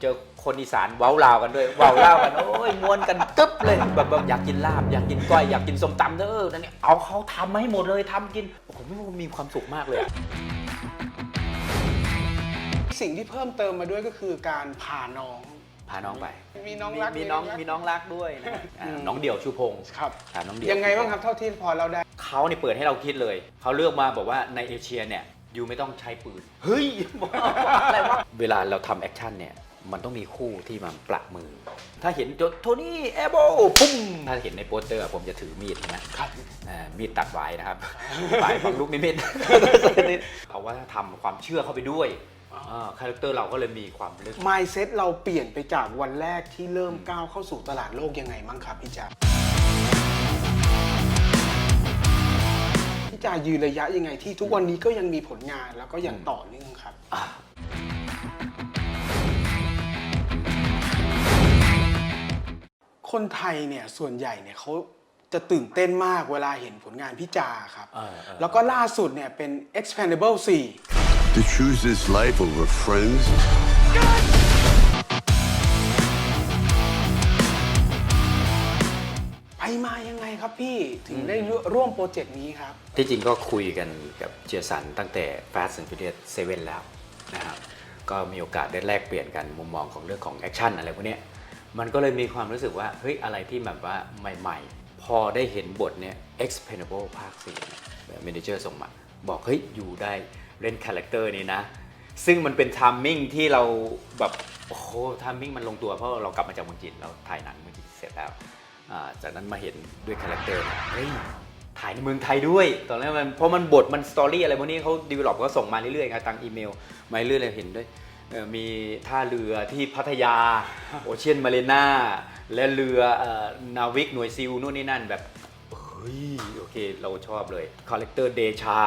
เจอคนอีสานเว้าลาวกันด้วยเว้าลาวกันโอ้ยมวนกันตึ๊บเลยแบบแบบอยากกินลาบอยากกินก้อยอยากกินส้มตำเด้อนั่นนี่เอาเขาทำมาให้หมดเลยทำกินผมมีความสุขมากเลยอะ สิ่งที่เพิ่มเติมมาด้วยก็คือการพาน้อง พาน้องไปมีน้องรักมีน้องมีมีน้น้อองงรักด้วยนะอ่าอืมน้องเดี่ยวชูพงศ์ครับอ่าน้องเดี่ยวยังไงบ้างครับเท่าที่พอเราได้ เขาเนี่ยเปิดให้เราคิดเลย เขาเลือกมาบอกว่าในเอเชียเนี่ยยูไม่ต้องใช้ปืน เฮ้ย อะไรวะ เวลาเราทำแอคชั่นเนี่ย มันต้องมีคู่ที่มาประมือ ถ้าเห็นโทนี่แอโบพุ่มถ้าเห็นในโปสเตอร์ผมจะถือมีดนะครับอ่ามีดตัดไว้นะครับปลายฝังลูกนิมิตเอาว่าทำความเชื่อเข้าไปด้วยาคาแรคเตอร์เราก็เลยมีความลึก mindset เราเปลี่ยนไปจากวันแรกที่เริ่มก้าวเข้าสู่ตลาดโลกยังไงมั้งครับพี่จ๋าพี่จ๋ายืนระยะยังไงที่ทุกวันนี้ก็ยังมีผลงานแล้วก็ยังต่อเนื่องครับ คนไทยเนี่ยส่วนใหญ่เนี่ยเขาจะตื่นเต้นมากเวลาเห็นผลงานพี่จาครับเออเออแล้วก็ล่าสุดเนี่ยเป็น Expandable 4 To choose this life over friends ไปมายังไงครับพี่ถึงได้ร่วมโปรเจกต์นี้ครับ ที่จริงก็คุยกันกับเจียสันตั้งแต่ Fast and Furious 7 แล้วนะครับ ก็มีโอกาสได้แลกเปลี่ยนกันมุมมองของเรื่องของแอคชั่นอะไรพวกเนี้ย มันก็เลยมีความรู้สึกว่าเฮ้ยอะไรที่แบบว่าใหม่ ๆ พอได้เห็นบทเนี้ย Expendable ภาค4เนี่ยเมนเจอร์ส่งมาบอกเฮ้ยอยู่ได้เล่นคาแรคเตอร์นี้นะ ซึ่งมันเป็นทามมิ่งที่เราแบบโอ้โหทามมิ่งมันลงตัวเพราะเรากลับมาจากเมืองจีนเราถ่ายหนังเมืองจีนเสร็จแล้วจากนั้นมาเห็นด้วยคาแรคเตอร์เฮ้ยถ่ายในเมืองไทยด้วย ตอนแรกมันเพราะมันบทมันสตอรี่อะไรพวกนี้เขาดีเวลลอปก็ส่งมาเรื่อยๆครับทางอีเมลมาเรื่อยๆเห็นด้วย เอ่อมีท่าเรือที่พัทยาโอเชียนมาเรนาและเรือเอ่อนาวิกหน่วยซิลนู่นนี่นั่นแบบเฮ้ยโอเคเราชอบเลยคาแรคเตอร์เดชา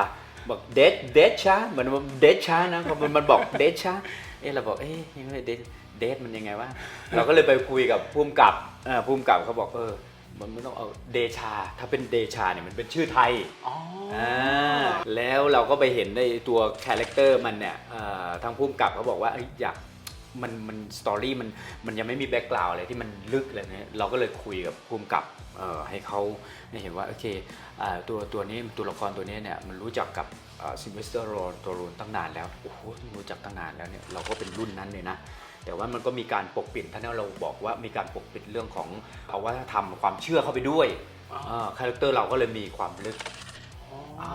บอกเดชเดชาเหมือนเดชานะพอมันมันบอกเดชาเอ๊ะเราบอกเอ๊ะยังไงเดชเดชมันยังไงวะเราก็เลยไปคุยกับภูมิกับเอ่อภูมิกับเขาบอกเออ มันไม่ต้องเอาเดชา ถ้าเป็นเดชาเนี่ยมันเป็นชื่อไทยอ๋ออ่าแล้วเราก็ไปเห็นในตัวคาแรคเตอร์มันเนี่ยเอ่อทางภูมิกับเขาบอกว่าเอ้ยอยากมันมันสตอรี่มันมันยังไม่มีแบ็กกราวด์อะไรที่มันลึกอะไรเนี่ยเราก็เลยคุยกับภูมิกับเอ่อให้เขาได้เห็นว่าโอเคอ่าตัวตัวนี้ตัวละครตัวนี้เนี่ยมันรู้จักกับซิมเวสเตอร์โรนตัวรูนตั้งนานแล้วโอ้โหรู้จักตั้งนานแล้วเนี่ยเราก็เป็นรุ่นนั้นเลยนะ แต่ว่ามันก็มีการปกปิดท่านเราบอกว่ามีการปกปิดเรื่องของเอาว่าทำความเชื่อเข้าไปด้วยคาแรคเตอร์เราก็เลยมีความลึกอ่า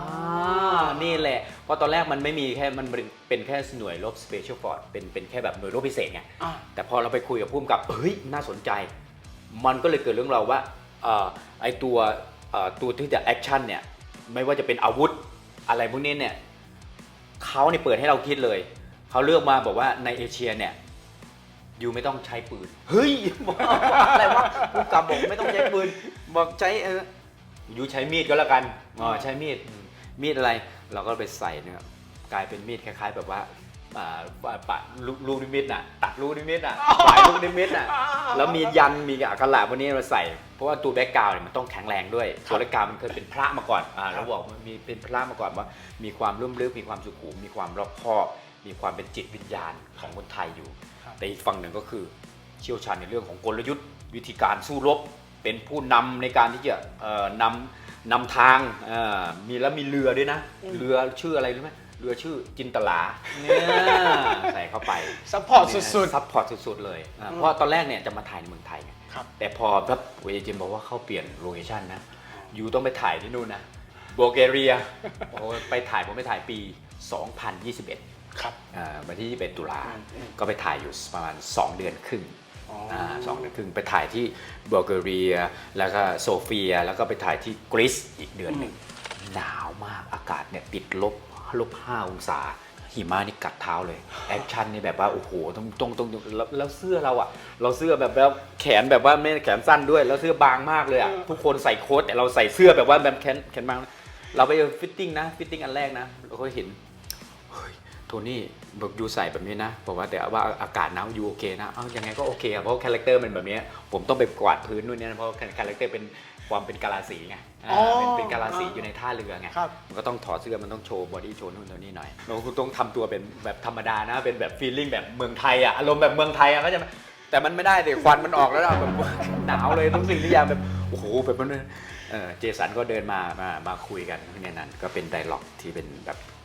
นี่แหละ เพราะตอนแรกมันไม่มีแค่ มันเป็นแค่หน่วยรบ Special Force เป็นเป็นแค่แบบหน่วยรบพิเศษไงอะแต่พอเราไปคุยกับผู้กำกับ เฮ้ย น่าสนใจ มันก็เลยเกิดเรื่องเราวว่าเอ่อไอตัวเอ่อตัวที่จะแอคชั่นเนี่ย ไม่ว่าจะเป็นอาวุธอะไรพวกนี้เนี่ยเขาเนี่ยเปิดให้เราคิดเลย เขาเลือกมาบอกว่าในเอเชียเนี่ย ยูไม่ต้องใช้ปืน เฮ้ยอะไรวะผู้กำกับบอกไม่ต้องใช้ปืน บอกใช้เออยูใช้มีดก็แล้วกันอ๋อใช้มีดอืมมีดอะไร เราก็ไปใส่เนี่ยกลายเป็นมีดคล้าย ๆ แบบว่าอ่าปะปะลูกลูกนิมิตน่ะ ตัดลูกนิมิตน่ะปลายลูกนิมิตน่ะ แล้วมียัน มีอักขระพวกนี้มาใส่ เพราะว่าตัวแบ็กกราวด์เนี่ยมันต้องแข็งแรงด้วยตัวแบ็กกราวด์มันเคยเป็นพระมาก่อน อ่าเราบอกว่ามีเป็นพระมาก่อนว่า มีความลุ่มลึกมีความสุขุม มีความรอบคอบ มีความเป็นจิตวิญญาณของคนไทยอยู่ครับ แต่อีกฝั่งหนึ่งก็คือเชี่ยวชาญในเรื่องของกลยุทธ์ วิธีการสู้รบ เป็นผู้นำในการที่จะเอ่อนำนำทางเอ่อมีแล้วมีเรือด้วยนะ เรือชื่ออะไรรู้ไหมเรือชื่อจินตลาเนี่ยใส่เข้าไปซัพพอร์ตสุดซัพพอร์ตสุดๆเลยอ่าเพราะตอนแรกเนี่ยจะมาถ่ายในเมืองไทยไงๆครับแต่พอแบบเวเจมบอกว่าเขาเปลี่ยนโลเคชันนะยูต้องไปถ่ายที่นู่นนะบัลแกเรียโอ้ไปถ่ายผมไปถ่ายปี 2021 ครับอ่าวันที่ 21 ตุลาอืมอืมก็ไปถ่ายอยู่ประมาณ 2 เดือนครึ่งอ๋ออ่าสองเดือนครึ่งไปถ่ายที่บัลแกเรีย แล้วก็โซเฟีย แล้วก็ไปถ่ายที่กรีซอีกเดือนหนึ่งหนาวมากอากาศเนี่ยติดลบลบห้าองศาหิมะนี่กัดเท้าเลยแอคชั่นนี่แบบว่าโอ้โหต้องต้องต้องแล้วแล้วเสื้อเราอะเราเสื้อแบบแบบแขนแบบว่าไม่แขนสั้นด้วย แล้วเสื้อบางมากเลยอะทุกคนใส่โค้ทแต่เราใส่เสื้อแบบว่าแบบแขนแขนบาง เราไปฟิตติ้งนะฟิตติ้งอันแรกนะเราก็เห็นเฮ้ย โทนี่บอกยูใส่แบบนี้นะบอกว่าแต่ว่าอากาศหนาวยูโอเคนะเอายังไงก็โอเคอะเพราะคาแรคเตอร์มันแบบนี้ผมต้องไปกวาดพื้นนู่นนี่นะเพราะคาแรคเตอร์เป็นความเป็นกาลาสีไงอ่าอ๋อเป็นเป็นกาลาสีอยู่ในท่าเรือไงครับมันก็ต้องถอดเสื้อมันต้องโชว์บอดี้โชว์นู่นโชว์นี่หน่อยเราคุณต้องทำตัวเป็นแบบธรรมดานะเป็นแบบฟีลลิ่งแบบเมืองไทยอะอารมณ์แบบเมืองไทยอะก็จะแต่มันไม่ได้เดี๋ยวควันมันออกแล้วอะแบบหนาวเลยต้องสิ่งที่อย่างแบบโอ้โหแบบมันเออเจสันก็เดินมามามาคุยกันในนั้น ก็เป็นไดร็อกที่เป็นแบบเอ่อ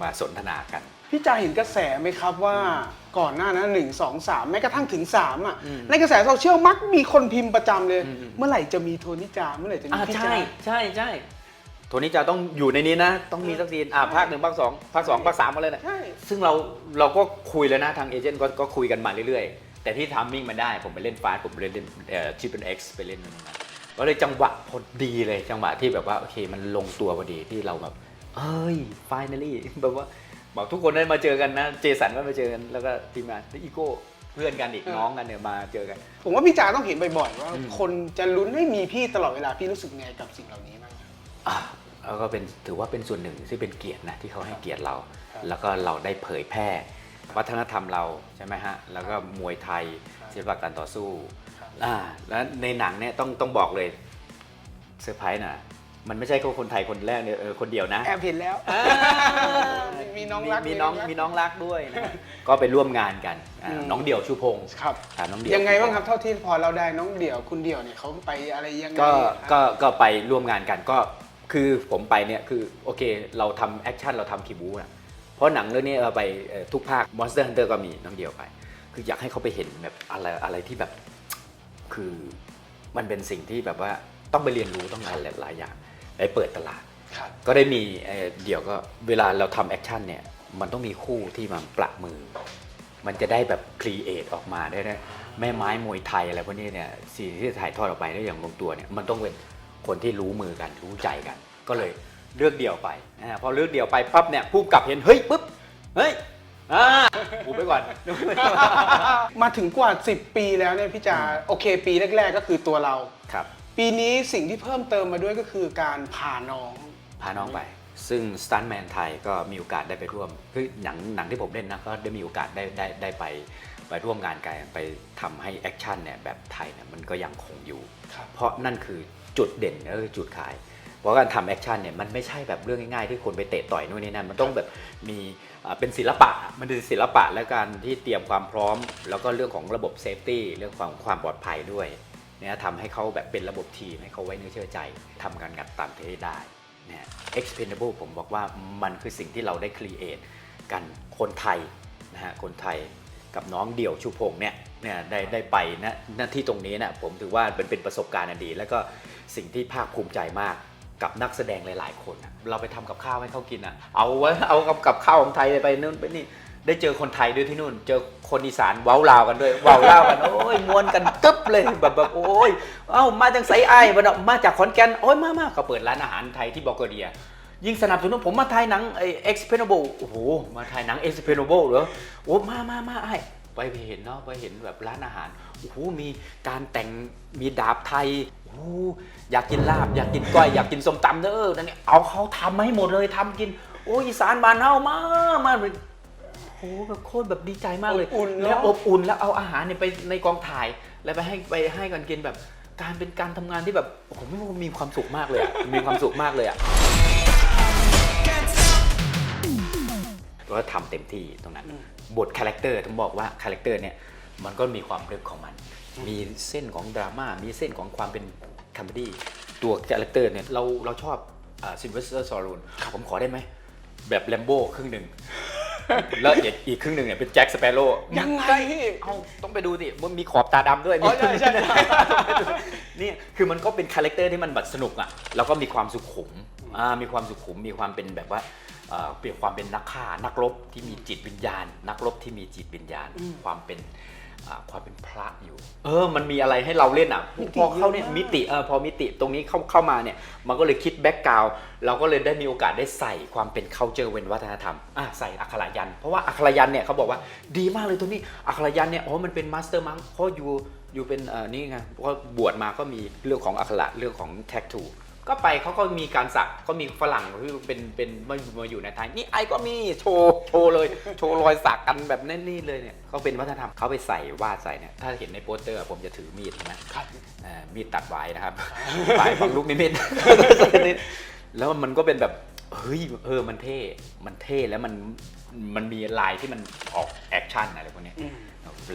มาสนทนากัน พี่จาเห็นกระแสไหมครับว่าก่อนหน้านั้นหนึ่งสองสามแม้กระทั่งถึงสามอะอืมในกระแสโซเชียลมักมีคนพิมพ์ประจำเลยอืมอืมเมื่อไหร่จะมีโทนิจาเมื่อไหร่จะมีอ่าพี่ใช่จาใช่ใช่โทนี้จะต้องอยู่ในนี้นะ ต้องมีสักซีนอ่าภาคหนึ่งภาคสองภาคสองภาคสามมาเลยนะใช่ซึ่งเราเราก็คุยแล้วนะทางเอเจนต์ก็ก็คุยกันมาเรื่อยๆ แต่ที่ทามมิ่งมันได้ผมไปเล่นฟาสผมไปเล่นเอ่อชิปเป็นเอ็กซ์ไปเล่นนั่นนะก็เลยจังหวะพอดีเลยจังหวะที่แบบว่าโอเคมันลงตัวพอดีที่เราแบบ เอ้ย finally แบบว่าบอกทุกคนได้มาเจอกันนะ เจสันก็มาเจอกัน แล้วก็ทีมงานแล้วอีโก้เพื่อนกันอีกน้องกันเนี่ยมาเจอกัน ผมว่าพี่จาต้องเห็นบ่อยๆว่าอืมคนจะลุ้นให้มีพี่ตลอดเวลาพี่รู้สึกไงกับสิ่งเหล่านี้บ้างอะแล้วก็เป็นถือว่าเป็นส่วนหนึ่งที่เป็นเกียรตินะที่เขาให้เกียรติเราครับแล้วก็เราได้เผยแพร่ วัฒนธรรมเราใช่ไหมฮะแล้วก็มวยไทยศิลปะการต่อสู้อ่าแล้วในหนังเนี่ยต้องต้องบอกเลยเซอร์ไพรส์นะ มันไม่ใช่แค่คนไทยคนแรกเนี่ยเออคนเดียวนะ แอบเห็นแล้ว อ่ามีน้องรักมีน้องด้วยนะมีน้องรักด้วยนะฮะก็ไปร่วมงานกันอ่าอืม น้องเดี่ยวชูพงศ์ครับ อ่าน้องเดี่ยวยังไงบ้างครับชูพเท่าที่พอเราได้น้องเดี่ยวคุณเดี่ยวเนี่ยเขาไปอะไรยังไงก็ครับก็ก็ไปร่วมงานกันก็คือผมไปเนี่ยคือโอเคเราทำแอคชั่นเราทำคีบูนะเพราะหนังเรื่องนี้เราไปเอ่อทุกภาค Monster Hunter ก็มีน้องเดียวไป คืออยากให้เขาไปเห็นแบบอะไรอะไรที่แบบ คือมันเป็นสิ่งที่แบบว่าต้องไปเรียนรู้ต้องอะไรหลายอย่าง ไปเปิดตลาด ครับ ก็ได้มีเอ่อเดี๋ยวก็เวลาเราทำแอคชั่นเนี่ย มันต้องมีคู่ที่มาประมือ มันจะได้แบบครีเอทออกมาได้นะแม่ไม้มวยไทยอะไรพวกนี้เนี่ยสิ่งที่จะถ่ายทอดออกไปได้อย่างลงตัวเนี่ยมันต้องเป็นคนที่รู้มือกันรู้ใจกัน ก็เลยเลือกเดี่ยวไปนะพอเลือกเดี่ยวไปปั๊บเนี่ยผู้กำกับเห็นเฮ้ยปุ๊บเฮ้ยอ่าปูไปก่อน มาถึงกว่า 10 ปีแล้วเนี่ยพี่จาโอเค ปีแรก ๆ ก็คือตัวเรา ครับ ปีนี้สิ่งที่เพิ่มเติมมาด้วยก็คือการพาน้อง พาน้องไป ซึ่งสตันแมนไทยก็มีโอกาสได้ไปร่วม คือหนังหนังที่ผมเล่นนะก็ได้มีโอกาสได้ได้ได้ไปไปร่วมงานกันไปทำให้แอคชั่นเนี่ยแบบไทยเนี่ยมันก็ยังคงอยู่ ครับ เพราะนั่นคือจุดเด่นและคือจุดขาย เพราะการทำแอคชั่นเนี่ยมันไม่ใช่แบบเรื่องง่ายๆที่คนไปเตะต่อยนู่นนี่นั่นมันต้องแบบมีอ่าเป็นศิลปะมันเป็นศิลปะและการที่เตรียมความพร้อม แล้วก็เรื่องของระบบเซฟตี้เรื่องความความปลอดภัยด้วยเนี่ยทำให้เขาแบบเป็นระบบทีมให้เขาไว้เนื้อเชื่อใจทำการงัดตามเทได้เนี่ย expendable ผมบอกว่ามันคือสิ่งที่เราได้ create กันคนไทยนะฮะคนไทยกับน้องเดี่ยวชูพงเนี่ยเนี่ยได้ได้ไปนะหน้าที่ตรงนี้นะผมถือว่าเป็นเป็นประสบการณ์อันดี แล้วก็สิ่งที่ภาคภูมิใจมากกับนักแสดงหลาย ๆ คนอะเราไปทำกับข้าวให้เขากินอะเอาไว้เอากับกับข้าวของไทยไปนู่นไปนี่ ได้เจอคนไทยด้วยที่นู่น เจอคนอีสานเว้าลาวกันด้วยเว้าลาวกันโอ้ยมวนกันตึ๊บเลยแบบแบบโอ้ยเอ้ามาจากไซไอ้ายมาเนมาจากขอนแก่นโอ้ยมามาเขาเปิดร้านอาหารไทยที่บอกเกอเดียยิ่งสนับสนุนผมมาถ่ายหนังไอ้ Expendable โอ้โหมาถ่ายหนัง Expendable เหรอโอ้มามามาไอ้ไปเห็นเนาะไปเห็นแบบร้านอาหารโอ้โหมีการแต่งมีดาบไทยโอ้อยากกินลาบ อยากกินก้อยอยากกินส้มตำเด้อนั่นเนี่ยเอาเขาทำมาให้หมดเลยทำกิน โอ้ยอีสานบ้านเฮามามา โอ้โหแบบโคตรแบบดีใจมากเลยอบอุ่นเนอะ แล้วอบอุ่นแล้วเอาอาหารเนี่ยไปในกองถ่าย แล้วไปให้ไปให้กันกินแบบการเป็นการทำงานที่แบบโอ้โหมีความสุขมากเลยอะ มีความสุขมากเลยอะก็ทำเต็มที่ตรงนั้น บทคาแรคเตอร์ต้องบอกว่าคาแรคเตอร์เนี่ยมันก็มีความลึกของมัน มีเส้นของดราม่ามีเส้นของความเป็นคอมเมดี้ตัวคาแรคเตอร์เนี่ยเราเราชอบซินเวสเตอร์ซอรูนผมขอได้ไหม แบบแลมโบ้ครึ่งหนึ่ง แล้วอีกอีกครึ่งหนึ่งเนี่ยเป็นแจ็คสเปโร่ยังไงพี่ เอาต้องไปดูสิมันมีขอบตาดำด้วยอ๋อใช่ใช่ใช่ นี่คือมันก็เป็นคาแรคเตอร์ที่มันแบบสนุกอะแล้วก็มีความสุขุมอ่ามีความสุขุมมีความเป็นแบบว่าเอ่อเปรียบความเป็นนักฆ่านักรบที่มีจิตวิญญาณ นักรบที่มีจิตวิญญาณ ความเป็นอ่า ความเป็นพระอยู่ เออ มันมีอะไรให้เราเล่นอะมิติพอเข้าเนี่ยเยอะมากมิติเออพอมิติตรงนี้เข้าเข้ามาเนี่ย มันก็เลยคิดแบ็กกราวเราก็เลยได้มีโอกาสได้ใส่ความเป็น culture เป็นวัฒนธรรมอะใส่อักขระยันต์เพราะว่าอักขระยันต์เนี่ยเขาบอกว่าดีมากเลยตัวนี้อักขระยันต์เนี่ยอ๋อมันเป็นมาสเตอร์มังเพราะอยู่อยู่เป็นเอ่อนี่ไงเพราะบวชมาก็มีเรื่องของอักขระเรื่องของแท็กทู ก็ไปเขาก็มีการสักก็มีฝรั่งที่เป็นเป็นมามาอยู่ในไทยนี่ไอ้ก็มีโชว์โชว์เลยโชว์รอยสักกันแบบแน่นนี่เลยเนี่ยเขาเป็นวัฒนธรรมเขาไปใส่วาดใส่เนี่ยถ้าเห็นในโปสเตอร์ผมจะถือมีดใช่ไหมครับเอ่อมีดตัดไว้นะครับปลายฝังลูกนิมิตแล้วมันก็เป็นแบบเฮ้ยเออมันเท่ มันเท่แล้วมันมันมีลายที่มันออกแอคชั่นอะไรพวกเนี้ยอืม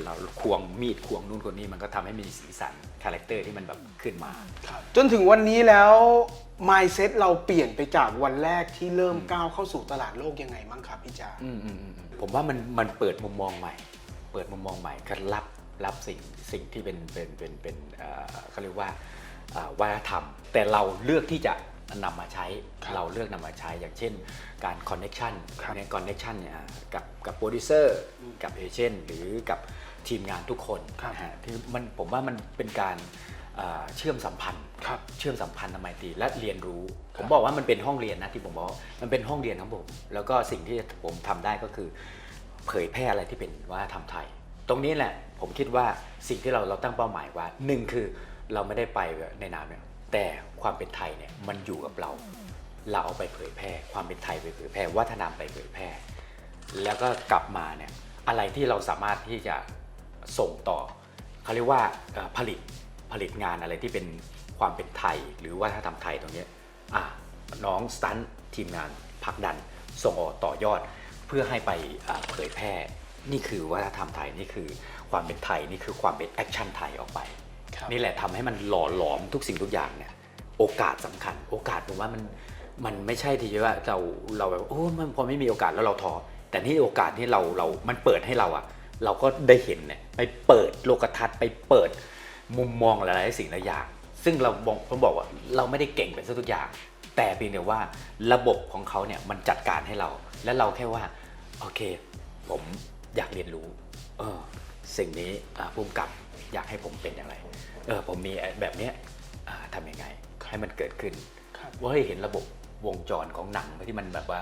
เราควงมีดควงนู่นคนนี้มันก็ทำให้มีสีสันคาแรคเตอร์ที่มันแบบขึ้นมาครับจนถึงวันนี้แล้ว mindset เราเปลี่ยนไปจากวันแรกที่เริ่มก้าวเข้าสู่ตลาดโลกยังไงบ้างครับพี่จาอืมอืมอืมอืมผมว่ามันมันเปิดมุมมองใหม่ เปิดมุมมองใหม่ก็รับรับสิ่งสิ่งที่เป็นเป็นเป็นเป็นเอ่อเขาเรียกว่าเอ่อวัฒนธรรม แต่เราเลือกที่จะ นำมาใช้ครับเราเลือกนำมาใช้อย่างเช่น การคอนเน็ชันครับในคอนเน็ชันเนี่ยกับกับโปรดิวเซอร์กับเอเจนต์หรือกับทีมงานทุกคนครับ นะฮะที่มันผมว่ามันเป็นการเอ่อเชื่อมสัมพันธ์ ครับ เชื่อมสัมพันธ์ทำไมตรีและเรียนรู้คผรับมบอกว่ามันเป็นห้องเรียนนะที่ผมบอกว่ามันเป็นห้องเรียนของผม แล้วก็สิ่งที่ผมทำได้ก็คือ เผยแพร่อะไรที่เป็นวัฒนธรรมไทย ตรงนี้แหละผมคิดว่าสิ่งที่เราเราตั้งเป้าหมายว่าหนึ่งคือเราไม่ได้ไปในนามเนี่ยแต่ ความเป็นไทยเนี่ยมันอยู่กับเรา เราเอาไปเผยแพร่ ความเป็นไทยไปเผยแพร่ วัฒนธรรมไปเผยแพร่ แล้วก็กลับมาเนี่ยอะไรที่เราสามารถที่จะส่งต่อเขาเรียกว่าเอ่อผลิตผลิตงานอะไรที่เป็นความเป็นไทย หรือวัฒนธรรมไทยตรงเนี้ยอะน้องสตันทีมงานผลักดัน ส่งออกต่อยอดเพื่อให้ไปอ่าเผยแพร่ นี่คือวัฒนธรรมไทยนี่คือความเป็นไทยนี่คือความเป็นแอคชั่นไทยออกไปครับนี่แหละทำให้มันหล่อหลอมทุกสิ่งทุกอย่างเนี่ย โอกาสสำคัญ โอกาสผมว่ามันมันไม่ใช่ที่ว่าเราเราแบบโอ้มันพอไม่มีโอกาสแล้วเราท้อแต่นี่โอกาสที่เราเรา มันเปิดให้เราอะเราก็ได้เห็นเนี่ยไปเปิดโลกทัศน์ไปเปิดมุมมองหลายๆสิ่งหลายอย่าง ซึ่งเราบอกผมบอกว่าเราไม่ได้เก่งเป็นทุกอย่าง แต่เพียงแต่ว่าระบบของเขาเนี่ยมันจัดการให้เรา และเราแค่ว่าโอเค ผมอยากเรียนรู้ เออสิ่งนี้ภูมิกับอยากให้ผมเป็นอย่างไร เออผมมีแบบเนี้ยทำยังไง ให้มันเกิดขึ้นครับว่าให้เห็นระบบวงจรของหนังที่มันแบบว่า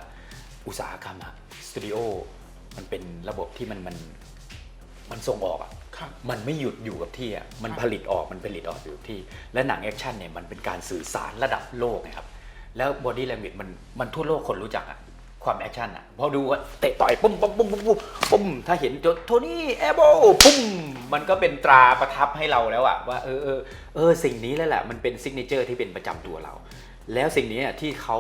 อุตสาหกรรมอะสตูดิโอมันเป็นระบบที่มันมันมันส่งออกอะครับมันไม่หยุดอยู่กับที่อะมันครับผลิตออกมันผลิตออกอยู่กับที่ และหนังแอคชั่นเนี่ยมันเป็นการสื่อสารระดับโลกนะครับแล้วบอดี้แลง a g มันมันทั่วโลกคนรู้จักอะ ความแอคชั่นอะพอดูว่าเตะต่อยปุ้มปุ้มปุ้มปุ้มปุ้มปุ้มถ้าเห็นจดโทนี่แอโบปุ้มมันก็เป็นตราประทับให้เราแล้วอะว่าเออเออเออสิ่งนี้แหละแหละมันเป็นซิกเนเจอร์ที่เป็นประจำตัวเรา แล้วสิ่งนี้อะที่เขา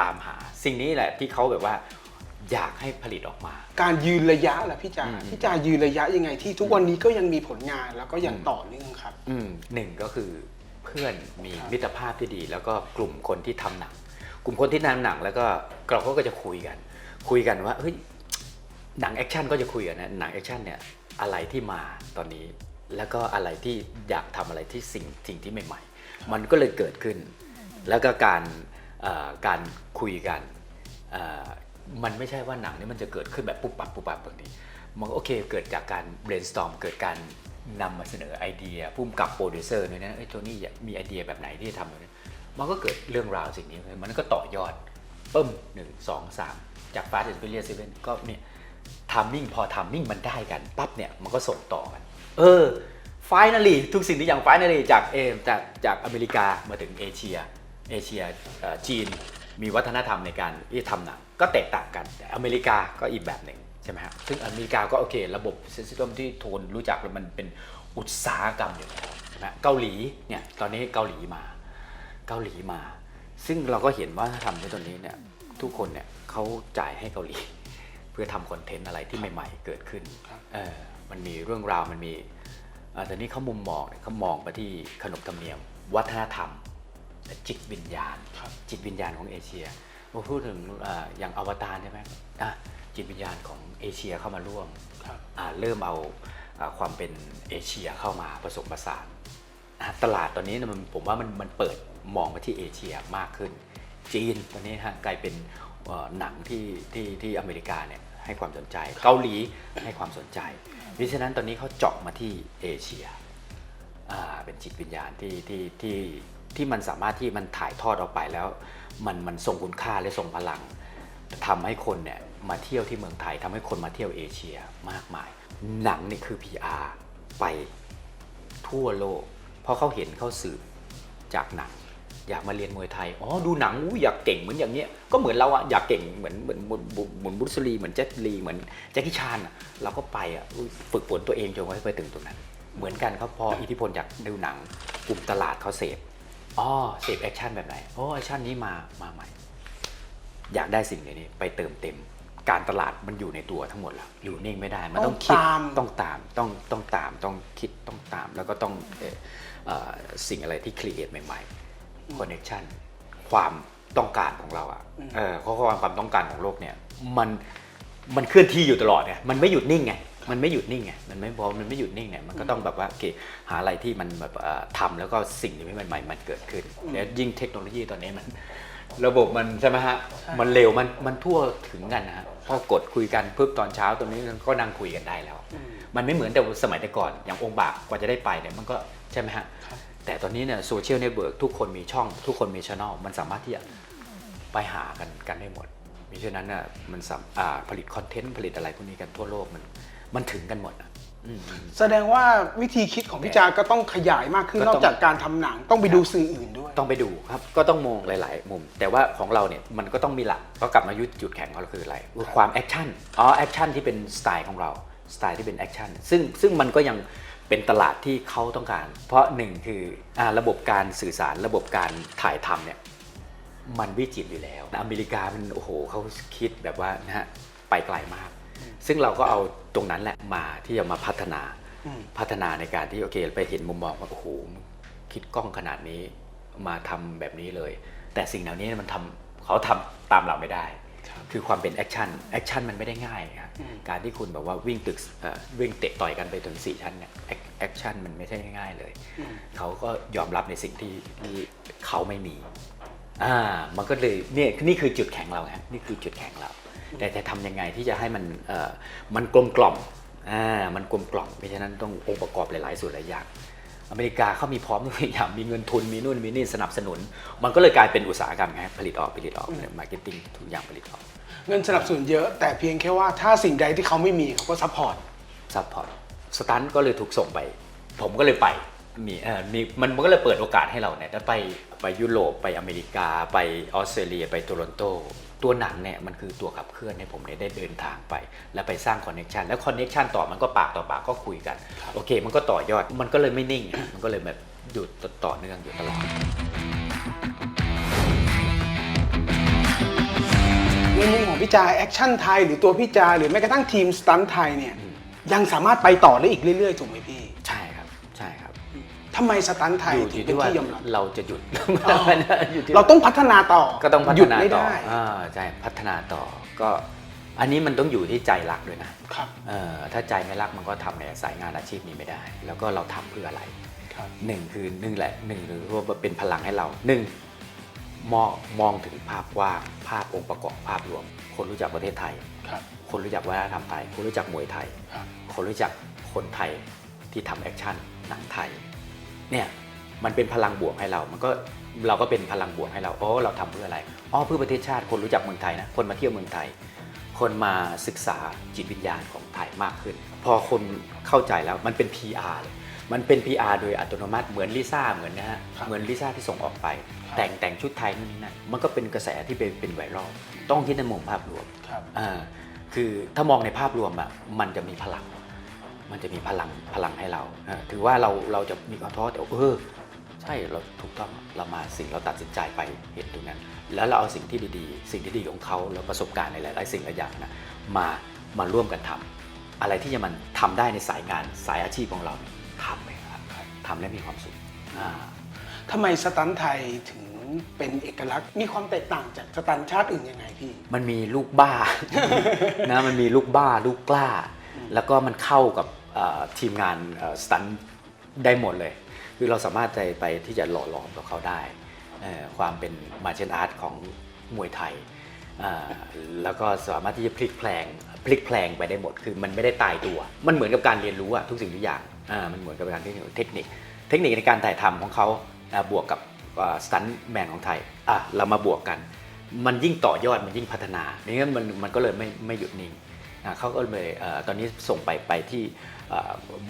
ตามหาสิ่งนี้แหละที่เขาแบบว่าอยากให้ผลิตออกมา การยืนระยะล่ะพี่จาอืมพี่จายืนระยะยังไงที่ทุกวันนี้ก็ยังมีผลงานแล้วก็ยังต่อเนื่องครับ อืมหนึ่งก็คือเพื่อนมีครับมิตรภาพที่ดี แล้วก็กลุ่มคนที่ทำหนัง กลุ่มคนที่ทำหนังแล้วก็เราก็จะคุยกัน คุยกันว่าเฮ้ยหนังแอคชั่นก็จะคุยกันนะหนังแอคชั่นเนี่ยอะไรที่มาตอนนี้ แล้วก็อะไรที่อยากทำอะไรที่สิ่งสิ่งที่ใหม่ๆ มันก็เลยเกิดขึ้น แล้วก็การการคุยกันมันไม่ใช่ว่าหนังนี่มันจะเกิดขึ้นแบบปุ๊บปับปุ๊บปับแบบนี้มันโอเคเกิดจากการ brainstorm เกิดการนำมาเสนอไอเดียพุ่มกับโปรดิวเซอร์เนี่ยนะเอ้ยโทนี่อยากมีไอเดียแบบไหนที่จะทำแบบนี้ มันก็เกิดเรื่องราวสิ่งนี้ขึ้นมันก็ต่อยอดปึ้มหนึ่งสองสามจาก Fast and Furious 7ก็เนี่ยทามมิ่งพอทามมิ่งมันได้กันปั๊บเนี่ยมันก็ส่งต่อกัน เออ finally ทุกสิ่งทุกอย่าง finally จากเอมจากจากอเมริกามาถึงเอเชีย เอเชียจีนมีวัฒนธรรมในการที่ทำหนังก็แตกต่างกันแต่อเมริกาก็อีกแบบหนึ่งใช่ไหมครับซึ่งอเมริกาก็โอเค ระบบซิสเต็มที่โทนรู้จักแล้วมันเป็นอุตสาหกรรมอยู่แล้วเกาหลีเนี่ยตอนนี้เกาหลีมา เกาหลีมา ซึ่งเราก็เห็นว่าถ้าทำในตอนนี้เนี่ยทุกคนเนี่ยเขาจ่ายให้เกาหลี เพื่อทำคอนเทนต์อะไรที่ใหม่ ๆ เกิดขึ้นครับเออมันมีเรื่องราวมันมีเอ่อแต่นี้เขามุมมองเนี่ยเขามองไปที่ขนบธรรมเนียม วัฒนธรรม จิตวิญญาณครับจิตวิญญาณของเอเชียเราพูดถึงเอ่ออย่างอวตารใช่ไหมอะจิตวิญญาณของเอเชียเข้ามาร่วมครับอ่าเริ่มเอาอ่าความเป็นเอเชียเข้ามาผสมผสานอะตลาดตอนนี้เนี่ยมันผมว่ามันมันเปิด มองไปที่เอเชียมากขึ้น จีนตอนนี้ฮะกลายเป็นเอ่อหนังที่ที่ที่อเมริกาเนี่ยให้ความสนใจ เกาหลีให้ความสนใจเพราะฉะนั้นตอนนี้เขาเจาะมาที่เอเชียอ่าเป็นจิตวิญญาณที่ที่ที่ที่มันสามารถที่มันถ่ายทอดออกไปแล้ว มันมันทรงคุณค่าและทรงพลังทำให้คนเนี่ยมาเที่ยวที่เมืองไทยทำให้คนมาเที่ยวเอเชียมากมาย หนังนี่คือ PR ไปทั่วโลก เพราะเขาเห็นเขาสืบจากหนัง อยากมาเรียนมวยไทย อ๋อ ดูหนังอู้อยากเก่งเหมือนอย่างเนี้ย ก็เหมือนเราอะอยากเก่งเหมือนเหมือนเหมือนเหมือนบุรุษลีเหมือนเจ็ตลีเหมือนแจ็คกี้ชานอะเราก็ไปอะอุ๊ยฝึกฝนตัวเองจนกว่าจะไปถึงตรงนั้น เหมือนกันครับพออิทธิพลจากดูหนังกลุ่มตลาดเขาเสพ อ๋อ เสพแอคชั่นแบบไหน โอ้แอคชั่นนี้มา มาใหม่ อยากได้สิ่งนี้ไปเติมเต็ม การตลาดมันอยู่ในตัวทั้งหมดแล้วอยู่นิ่งไม่ได้ มันต้องคิด ต้องตาม ต้องตามต้องต้องตาม ต้องคิด ต้องตาม แล้วก็ต้องเอ่อเอ่อสิ่งอะไรที่ครีเอทใหม่ ๆ คอนเน t ชันความต้องการของเราอะเออเพราะว่าความต้องการของโลกเนี่ย มันมันเคลื่อนที่อยู่ตลอดไงมันไม่หยุดนิ่งไงมันไม่หยุดนิ่งไงมันไม่พอมันไม่หยุดนิ่งเนี่ยมันก็ต้องแบบว่าโอเคหาอะไรที่มันแบบเอ่อทำแล้วก็สิ่งที่ใหม่ๆมันเกิดขึ้นแล้วยิ่งเทคโนโลยีตอนนี้มัน ระบบมันใช่ไหมฮะมันเร็วมันมันทั่วถึงกันนะฮะพอกดคุยกันปุ๊บตอนเช้าตรงนี้ก็นั่งคุยกันได้แล้ว มันไม่เหมือนแต่สมัยแต่ก่อนอย่างองค์บากกว่าจะได้ไปเนี่ยมันก็ใช่ไหมฮะ แต่ตอนนี้เนี่ยโซเชียลเน็ตเวิร์กทุกคนมีช่อง ทุกคนมีช่องมันสามารถที่จะไปหากันกันได้หมดมิฉะนั้นน่ะมันสามอ่าผลิตคอนเทนต์ผลิตอะไรพวกนี้กันทั่วโลกมันมันถึงกันหมดอะอืม แสดงว่าวิธีคิดของพี่จาก็ต้องขยายมากขึ้นก็นต้อองกจากการทำหนังต้องไปดูสื่ออื่นด้วย ต้องไปดูครับ ก็ต้องมองหลาย ๆ มุม แต่ว่าของเราเนี่ยมันก็ต้องมีหลัก ก็กลับมายุดจุดแข็งของเราคืออะไรคือความแอคชั่น อ๋อ แอคชั่นที่เป็นสไตล์ของเรา สไตล์ที่เป็นแอคชั่น ซึ่งซึ่งมันก็ยัง เป็นตลาดที่เขาต้องการ เพราะหนึ่งคืออาระบบการสื่อสารระบบการถ่ายทำเนี่ยมันวิจิตรอยู่แล้วอเมริกามันโอ้โหเขาคิดแบบว่านะฮะไปไกลมาก ซึ่งเราก็เอาตรงนั้นแหละมาที่จะมาพัฒนาอืมพัฒนาในการที่โอเค ไปเห็นมุมมองว่าโอ้โหคิดกล้องขนาดนี้มาทำแบบนี้เลย แต่สิ่งเหล่านี้มันทำเขาทำตามเราไม่ได้ คือความเป็นแอคชั่นแอคชั่นมันไม่ได้ง่ายครับการที่คุณแบบว่าวิ่งตึกเอ่อวิ่งเตะต่อยกันไปถึงสี่ชั้นเนี่ยแอคชั่นมันไม่ใช่ง่ายๆเลย เขาก็ยอมรับในสิ่งที่ที่เขาไม่มีอ่ามันก็เลยเนี่ยนี่คือจุดแข็งเราฮะนี่คือจุดแข็งเรา แต่จะทำยังไงที่จะให้มันเอ่อมันกลมกล่อมอ่ามันกลมกล่อมเพราะฉะนั้นต้ององค์ประกอบหลายๆส่วนหลายอย่าง อเมริกาเขามีพร้อมทุกอย่างมีเงินทุนมีนู่นมีนี่สนับสนุน มันก็เลยกลายเป็นอุตสาหกรรมไงผลิตออกผลิตออกมาร์เก็ตติ้งทุกอย่างผลิตออกเงินสนับสนุนเยอะแต่เพียงแค่ว่าถ้าสิ่งใดที่เขาไม่มีเขาก็ซัพพอร์ตซัพพอร์ตสตันก็เลยถูกส่งไป ผมก็เลยไป มีเออมีมันมันก็เลยเปิดโอกาสให้เราเนี่ยได้ไปไปยุโรปไปอเมริกา ไปออสเตรเลีย ไปโตรอนโต ตัวหนังเนี่ยมันคือตัวขับเคลื่อนให้ผมเนี่ยได้เดินทางไป แล้วไปสร้างคอนเน็ชันแล้วคอนเน็ชันต่อมันก็ปากต่อปากก็คุยกัน โอเค มันก็ต่อยอดมันก็เลยไม่นิ่ง มันก็เลยแบบอยู่ต่อเนื่องอยู่ตลอด ในมุมของพี่จาแอคชั่นไทยหรือตัวพี่จาหรือแม้กระทั่งทีมสตันท์ไทยเนี่ยยังสามารถไปต่อได้อีกเรื่อยๆถูกไหมพี่ ทำไมสตันท์ไทยอยู่ถึงที่เป็นว่าที่ยอมรับ เราจะหยุดอ๋อ อยู่ที่เราต้องพัฒนาต่อก็ต้องพัหฒยุดนาไม่ต่อได้อ่าใช่พัฒนาต่อก็อันนี้มันต้องอยู่ที่ใจรักด้วยนะ ครับ เออถ้าใจไม่รักมันก็ทำในสายงานอาชีพนี้ไม่ได้ แล้วก็เราทำเพื่ออะไรครับ หนึ่งคือหนึ่งแหละหนึ่งหรือว่าเป็นพลังให้เราหนึ่งมองมองถึงภาพกว้างภาพองค์ประกอบภาพรวม คนรู้จักประเทศไทย ครับ คนรู้จักวัฒนธรรมไทย คนรู้จักมวยไทย ครับ คนรู้จักคนไทยที่ทำแอคชั่นหนังไทย เนี่ยมันเป็นพลังบวกให้เรา มันก็เราก็เป็นพลังบวกให้เราโอ้เราทำเพื่ออะไรอ๋อเพื่อประเทศชาติคนรู้จักเมืองไทยนะคนมาเที่ยวเมืองไทย คนมาศึกษาจิตวิญญาณของไทยมากขึ้น พอคนเข้าใจแล้วมันเป็น PR เลยมันเป็น PR โดยอัตโนมัติเหมือนลิซ่าเหมือนนะฮะครับเหมือนลิซ่าที่ส่งออกไปครับแต่งแต่งชุดไทยนู่นนี่นั่นมันก็เป็นกระแสที่เป็นเป็นไวรัลต้องคิดในมุมภาพรวมครับอ่าคือถ้ามองในภาพรวมอะมันจะมีพลัง มันจะมีพลังพลังให้เราอ่าถือว่าเราเราจะมีความท้อแต่ว่าเออใช่เราถูกต้องเรามาสิ่งเราตัดสินใจไปเห็นตรงนั้น แล้วเราเอาสิ่งที่ดีๆ สิ่งที่ดีของเขาแล้วประสบการณ์ในหลายๆสิ่งหลายอย่างนะมามาร่วมกันทำอะไรที่จะมันทำได้ในสายงานสายอาชีพของเราทำไปครับทำแล้วมีความสุขอ่าทำไมสตันท์ไทยถึงเป็นเอกลักษณ์มีความแตกต่างจากสตันท์ชาติอื่นยังไงพี่ มันมีลูกบ้านะมันมีลูกบ้าลูกกล้า แล้วก็มันเข้ากับทีมงานสตันได้หมดเลย คือเราสามารถใจไปที่จะหล่อหลอมกับเขาได้ ความเป็นมาเชนอาร์ตของมวยไทย แล้วก็สามารถที่จะพลิกแพลงพลิกแพลงไปได้หมด คือมันไม่ได้ตายตัว มันเหมือนกับการเรียนรู้อะทุกสิ่งทุกอย่าง มันเหมือนกับการเทคนิค เทคนิคเทคนิคในการถ่ายทำของเขาบวกกับสตันแมนของไทยอะเรามาบวกกัน มันยิ่งต่อยอดมันยิ่งพัฒนาดังนั้นมันมันก็เลยไม่ไม่หยุดนิ่ง เขาก็เลยเอ่อตอนนี้ส่งไปไปที่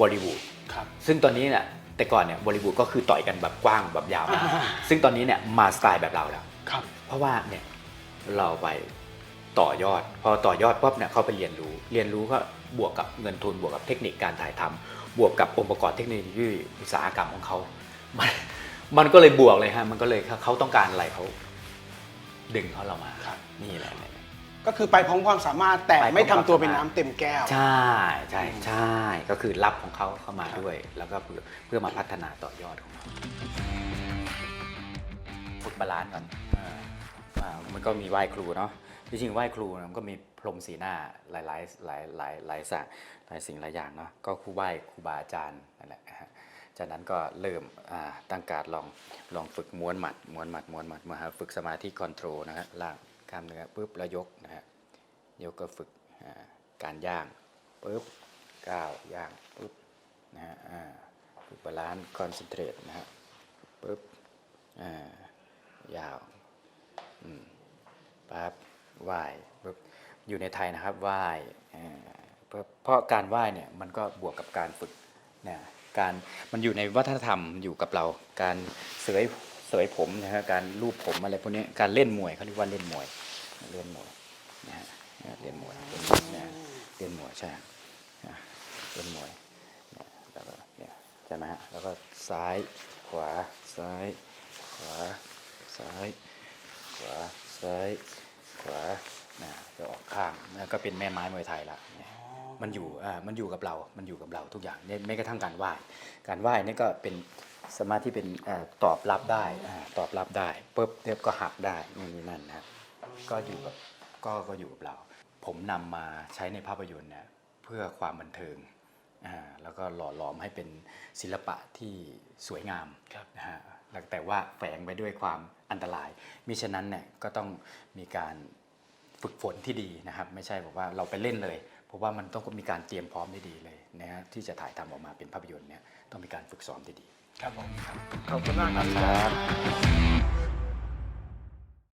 บอลิวูดครับซึ่งตอนนี้เนี่ยแต่ก่อนเนี่ยบริบูดก็คือต่อยกันแบบกว้างแบบยาวมากซึ่งตอนนี้เนี่ยมาสไตล์แบบเราแล้วครับเพราะว่าเนี่ยเราไปต่อยอด พอต่อยอดปุ๊บเนี่ยเขาไปเรียนรู้ เรียนรู้ก็บวกกับเงินทุนบวกกับเทคนิคการถ่ายทำบวกกับองค์ประกอบเทคโนโลยีอุตสาหกรรมของเขา มันมันก็เลยบวกเลยฮะมันก็เลยเขาต้องการอะไรเขาดึงเขาเรามาครับนี่แหละเนี่ย ก็คือไปพร้อมความสามารถแต่ไปพร้อมไม่ทำตัวเป็นความสามารถน้ำเต็มแก้ว ใช่ใช่ใช่ก็คือรับของเขาเข้ามาด้วย แล้วก็เพื่อเพื่อมาพัฒนาต่อยอดของเราฝึกบาลานซ์ก่อนอ่าอ่ามันก็มีไหว้ครูเนาะจริงๆไหว้ครูเนี่ยมันก็มีพรหมสีหน้าหลายหลายหลายหลายหลายสักหลายสิ่งหลายอย่างเนาะก็ครูไหว้ครูบาอาจารย์นั่นแหละฮะจากนั้นก็เริ่มอ่าตั้งการลองลองฝึกม้วนหมัดม้วนหมัดม้วนหมัดมาฝึกสมาธิคอนโทรลนะฮะลาก กล้ามเนื้อปุ๊บแล้วยกนะฮะยกก็ฝึกการย่างปุ๊บก้าวย่างปุ๊บนะฮะฝึกบาลานซ์คอนเซนเทรตนะฮะปุ๊บยาวปั๊บไหว้ปุ๊บอยู่ในไทยนะครับไหว้อ่าเพราะเพราะการไหว้เนี่ยมันก็บวกกับการฝึกเนี่ยการมันอยู่ในวัฒนธรรมอยู่กับเรา การเสย เสยผมนะฮะการลูบผมอะไรพวกนี้การเล่นมวยเขาเรียกว่าเล่นมวยเล่นมวยนะฮะเนี่นมวยเรียนมวยใช่เรียนมวยเนี่ยแล้วก็เนี่ยใช่ไหมฮะแล้วก็ซ้ายขวาซ้ายขวาซ้ายขวาซ้ายขวานะจะออกข้างแล้วก็เป็นแม่ไม้มวยไทยละเนี่ยมันอยู่อ่ามันอยู่กับเรา มันอยู่กับเราทุกอย่างเนี่ยแม้กระทั่งการไหว้การไหว้นี่ก็เป็น สมาธิเป็นเอ่อตอบรับได้อ่าตอบรับได้ปุ๊บเนี่ยก็หักได้นู่นนี่นั่นนะครับก็อยู่กับก็ก็อยู่กับเรา ผมนำมาใช้ในภาพยนตร์เนี่ยเพื่อความบันเทิงอ่าแล้วก็หล่อหลอมให้เป็นศิลปะที่สวยงามครับนะฮะแล้วแต่ว่าแฝงไปด้วยความอันตรายมิฉะนั้นเนี่ยก็ต้องมีการฝึกฝนที่ดีนะครับ ไม่ใช่บอกว่าเราไปเล่นเลย เพราะว่ามันต้องมีการเตรียมพร้อมได้ดีเลยนะฮะที่จะถ่ายทำออกมาเป็นภาพยนตร์เนี่ยต้องมีการฝึกซ้อมที่ดี ครับผมขอบคุณมากครับครับ